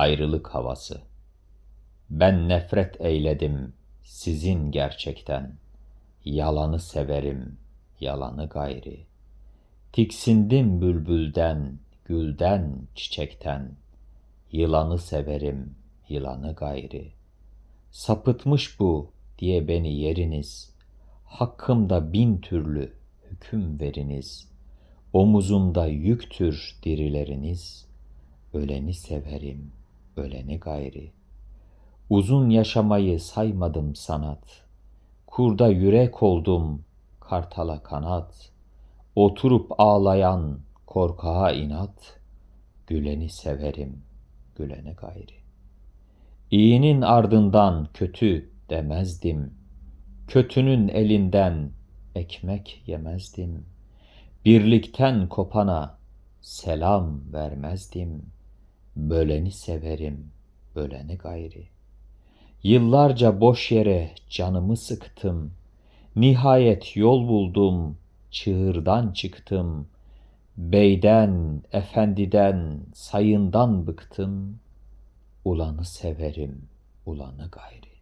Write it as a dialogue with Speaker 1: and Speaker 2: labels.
Speaker 1: Ayrılık havası. Ben nefret eyledim sizin gerçekten. Yalanı severim, yalanı gayri. Tiksindim bülbülden, gülden, çiçekten. Yılanı severim, yılanı gayri. Sapıtmış bu diye beni yeriniz. Hakkımda bin türlü hüküm veriniz. Omuzumda yüktür dirileriniz. Öleni severim, öleni gayri. Uzun yaşamayı saymadım sanat. Kurda yürek oldum, kartala kanat. Oturup ağlayan korkağa inat. Güleni severim, güleni gayri. İyinin ardından kötü demezdim. Kötünün elinden ekmek yemezdim. Birlikten kopana selam vermezdim. Böleni severim, böleni gayri. Yıllarca boş yere canımı sıktım. Nihayet yol buldum, çığırdan çıktım. Beyden, efendiden, sayından bıktım. Ulanı severim, ulanı gayri.